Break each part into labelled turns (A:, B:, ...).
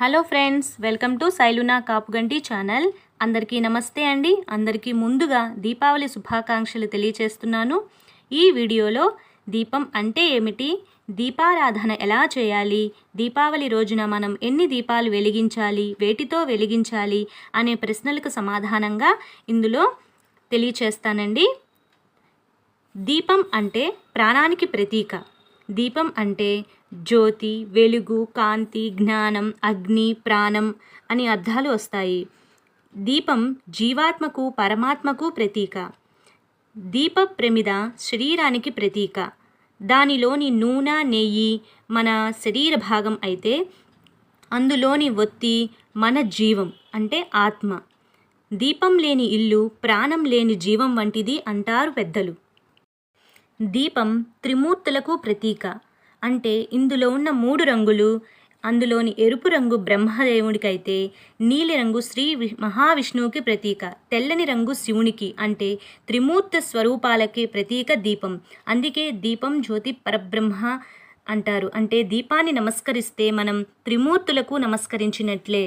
A: Hello friends welcome to Sailuna Kapuganti channel. అందరికీ నమస్తే అండి. అందరికీ ముందుగా దీపావళి శుభాకాంక్షలు తెలియచేస్తున్నాను. ఈ వీడియోలో దీపం అంటే ఏమిటి? దీపారాధన ఎలా చేయాలి? దీపావళి రోజున మనం ఎన్ని దీపాలు వెలిగించాలి? వేటితో వెలిగించాలి? అనే ప్రశ్నలకు సమాధానంగా ఇందులో తెలియచేస్తానండి. దీపం అంటే ప్రాణానికి ప్రతీక. దీపం అంటే జ్యోతి వెలుగు కాంతి జ్ఞానం అగ్ని ప్రాణం అని అర్థాలు వస్తాయి. దీపం జీవాత్మకు పరమాత్మకు ప్రతీక. దీప ప్రమిద శరీరానికి ప్రతీక. దానిలోని నూనె నెయ్యి మన శరీర భాగం అయితే అందులోని ఒత్తి మన జీవం అంటే ఆత్మ. దీపం లేని ఇల్లు ప్రాణం లేని జీవం వంటిది అంటారు పెద్దలు. దీపం త్రిమూర్తులకు ప్రతీక. అంటే ఇందులో ఉన్న మూడు రంగులు అందులోని ఎరుపు రంగు బ్రహ్మదేవుడికైతే నీలిరంగు శ్రీ మహావిష్ణువుకి ప్రతీక తెల్లని రంగు శివునికి అంటే త్రిమూర్త స్వరూపాలకి ప్రతీక దీపం. అందుకే దీపం జ్యోతి పరబ్రహ్మ అంటారు. అంటే దీపాన్ని నమస్కరిస్తే మనం త్రిమూర్తులకు నమస్కరించినట్లే.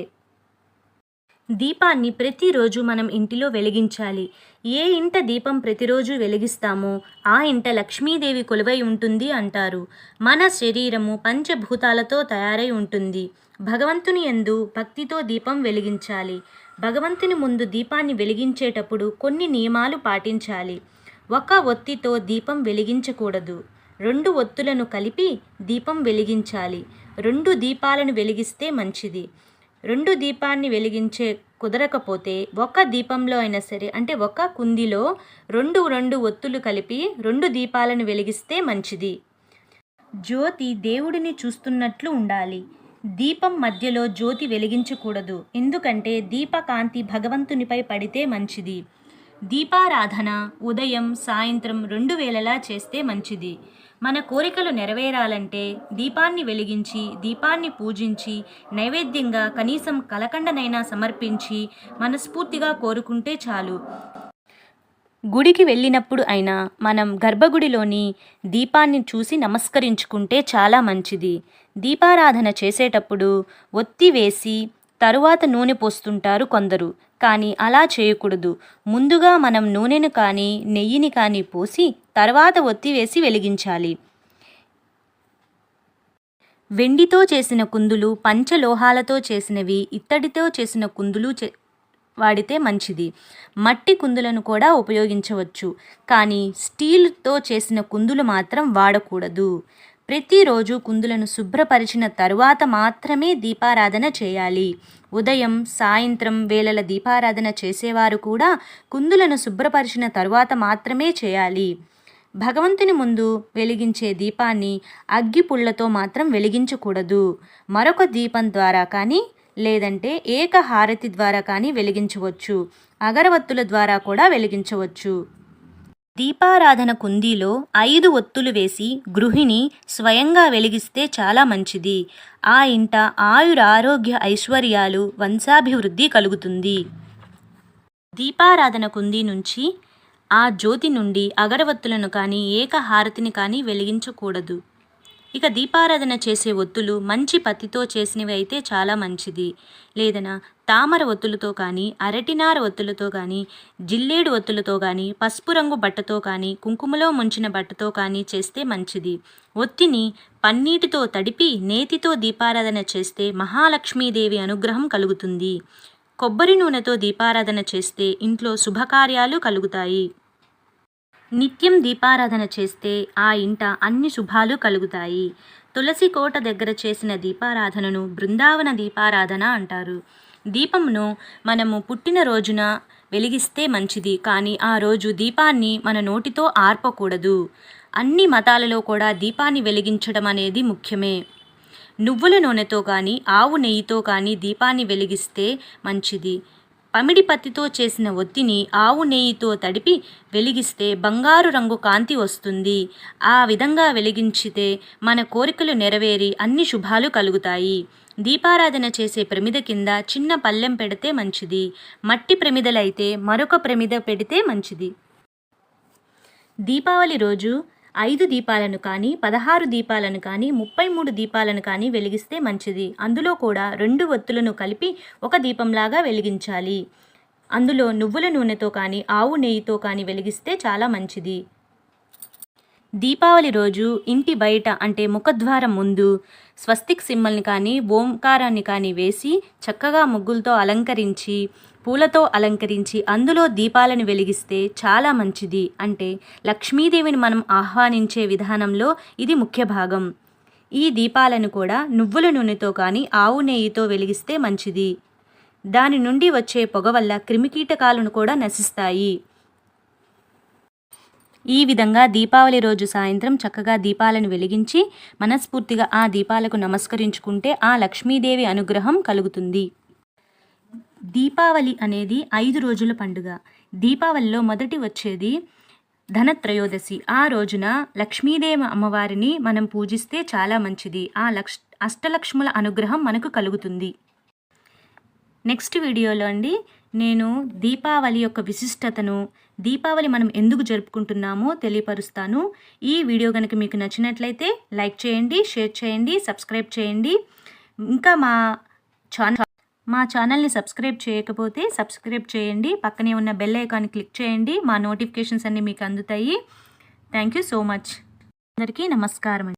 A: దీపాన్ని ప్రతిరోజు మనం ఇంటిలో వెలిగించాలి. ఏ ఇంట దీపం ప్రతిరోజు వెలిగిస్తామో ఆ ఇంట లక్ష్మీదేవి కొలువై ఉంటుంది అంటారు. మన శరీరము పంచభూతాలతో తయారై ఉంటుంది. భగవంతుని యందు భక్తితో దీపం వెలిగించాలి. భగవంతుని ముందు దీపాన్ని వెలిగించేటప్పుడు కొన్ని నియమాలు పాటించాలి. ఒక ఒత్తితో దీపం వెలిగించకూడదు. రెండు ఒత్తులను కలిపి దీపం వెలిగించాలి. రెండు దీపాలను వెలిగిస్తే మంచిది. రెండు దీపాన్ని వెలిగించే కుదరకపోతే ఒక దీపంలో అయినా సరే అంటే ఒక కుందిలో రెండు రెండు ఒత్తులు కలిపి రెండు దీపాలను వెలిగిస్తే మంచిది. జ్యోతి దేవుడిని చూస్తున్నట్లు ఉండాలి. దీపం మధ్యలో జ్యోతి వెలిగించకూడదు. ఎందుకంటే దీపకాంతి భగవంతునిపై పడితే మంచిది. దీపారాధన ఉదయం సాయంత్రం రెండు వేళలా చేస్తే మంచిది. మన కోరికలు నెరవేరాలంటే దీపాన్ని వెలిగించి దీపాన్ని పూజించి నైవేద్యంగా కనీసం కలకండనైనా సమర్పించి మనస్ఫూర్తిగా కోరుకుంటే చాలు. గుడికి వెళ్ళినప్పుడు అయినా మనం గర్భగుడిలోని దీపాన్ని చూసి నమస్కరించుకుంటే చాలా మంచిది. దీపారాధన చేసేటప్పుడు ఒత్తి వేసి తరువాత నూనె పోస్తుంటారు కొందరు. కానీ అలా చేయకూడదు. ముందుగా మనం నూనెను కానీ నెయ్యిని కానీ పోసి తర్వాత ఒత్తి వేసి వెలిగించాలి. వెండితో చేసిన కుందులు పంచలోహాలతో చేసినవి ఇత్తడితో చేసిన కుందులు చే వాడితే మంచిది. మట్టి కుందులను కూడా ఉపయోగించవచ్చు. కానీ స్టీల్తో చేసిన కుందులు మాత్రం వాడకూడదు. ప్రతిరోజు కుందులను శుభ్రపరిచిన తరువాత మాత్రమే దీపారాధన చేయాలి. ఉదయం సాయంత్రం వేళల దీపారాధన చేసేవారు కూడా కుందులను శుభ్రపరిచిన తరువాత మాత్రమే చేయాలి. భగవంతుని ముందు వెలిగించే దీపాన్ని అగ్గి పుల్లతో మాత్రం వెలిగించకూడదు. మరొక దీపం ద్వారా కానీ లేదంటే ఏక హారతి ద్వారా కానీ వెలిగించవచ్చు. అగరవత్తుల ద్వారా కూడా వెలిగించవచ్చు. దీపారాధన కుందీలో ఐదు ఒత్తులు వేసి గృహిణి స్వయంగా వెలిగిస్తే చాలా మంచిది. ఆ ఇంట ఆయుర ఆరోగ్య ఐశ్వర్యాలు వంశాభివృద్ధి కలుగుతుంది. దీపారాధన కుందీ నుంచి ఆ జ్యోతి నుండి అగరవత్తులను కానీ ఏకహారతిని కానీ వెలిగించకూడదు. ఇక దీపారాధన చేసే ఒత్తులు మంచి పత్తితో చేసినవి అయితే చాలా మంచిది. లేదనా? తామర ఒత్తులతో కానీ అరటినార ఒత్తులతో కానీ జిల్లేడు ఒత్తులతో కానీ పసుపు రంగు బట్టతో కానీ కుంకుమలో ముంచిన బట్టతో కానీ చేస్తే మంచిది. ఒత్తిని పన్నీటితో తడిపి నేతితో దీపారాధన చేస్తే మహాలక్ష్మీదేవి అనుగ్రహం కలుగుతుంది. కొబ్బరి నూనెతో దీపారాధన చేస్తే ఇంట్లో శుభకార్యాలు కలుగుతాయి. నిత్యం దీపారాధన చేస్తే ఆ ఇంట అన్ని శుభాలు కలుగుతాయి. తులసి కోట దగ్గర చేసిన దీపారాధనను బృందావన దీపారాధన అంటారు. దీపమును మనము పుట్టినరోజున వెలిగిస్తే మంచిది కానీ ఆ రోజు దీపాన్ని మన నోటితో ఆర్పకూడదు. అన్ని మతాలలో కూడా దీపాన్ని వెలిగించడం అనేది ముఖ్యమే. నువ్వుల నూనెతో కానీ ఆవు నెయ్యితో కానీ దీపాన్ని వెలిగిస్తే మంచిది. పమిడి పత్తితో చేసిన ఒత్తిని ఆవు నెయ్యితో తడిపి వెలిగిస్తే బంగారు రంగు కాంతి వస్తుంది. ఆ విధంగా వెలిగించితే మన కోరికలు నెరవేరి అన్ని శుభాలు కలుగుతాయి. దీపారాధన చేసే ప్రమిద కింద చిన్న పళ్ళెం పెడితే మంచిది. మట్టి ప్రమిదలైతే మరొక ప్రమిద పెడితే మంచిది. దీపావళి రోజు ఐదు దీపాలను కానీ పదహారు దీపాలను కానీ ముప్పై మూడు దీపాలను కానీ వెలిగిస్తే మంచిది. అందులో కూడా రెండు ఒత్తులను కలిపి ఒక దీపంలాగా వెలిగించాలి. అందులో నువ్వుల నూనెతో కానీ ఆవు నెయ్యితో కానీ వెలిగిస్తే చాలా మంచిది. దీపావళి రోజు ఇంటి బయట అంటే ముఖద్వారం ముందు స్వస్తిక్ సింహల్ని కానీ ఓంకారాన్ని కానీ వేసి చక్కగా ముగ్గులతో అలంకరించి పూలతో అలంకరించి అందులో దీపాలను వెలిగిస్తే చాలా మంచిది. అంటే లక్ష్మీదేవిని మనం ఆహ్వానించే విధానంలో ఇది ముఖ్య భాగం. ఈ దీపాలను కూడా నువ్వుల నూనెతో కానీ ఆవు నెయ్యితో వెలిగిస్తే మంచిది. దాని నుండి వచ్చే పొగ వల్ల క్రిమికీటకాలను కూడా నశిస్తాయి. ఈ విధంగా దీపావళి రోజు సాయంత్రం చక్కగా దీపాలను వెలిగించి మనస్ఫూర్తిగా ఆ దీపాలకు నమస్కరించుకుంటే ఆ లక్ష్మీదేవి అనుగ్రహం కలుగుతుంది. దీపావళి అనేది ఐదు రోజుల పండుగ. దీపావళిలో మొదటి వచ్చేది ధనత్రయోదశి. ఆ రోజున లక్ష్మీదేవి అమ్మవారిని మనం పూజిస్తే చాలా మంచిది. ఆ లక్ష్ అష్టలక్ష్ముల అనుగ్రహం మనకు కలుగుతుంది. నెక్స్ట్ వీడియోలో అండి నేను దీపావళి యొక్క విశిష్టతను దీపావళి మనం ఎందుకు జరుపుకుంటున్నామో తెలియపరుస్తాను. ఈ వీడియో కనుక మీకు నచ్చినట్లయితే లైక్ చేయండి షేర్ చేయండి సబ్స్క్రైబ్ చేయండి. ఇంకా మా ఛానల్ మా ఛానల్ని సబ్స్క్రైబ్ చేయకపోతే సబ్స్క్రైబ్ చేయండి. పక్కనే ఉన్న బెల్ ఐకాన్ క్లిక్ చేయండి. మా నోటిఫికేషన్స్ అన్నీ మీకు అందుతాయి. Thank you so much. అందరికీ నమస్కారం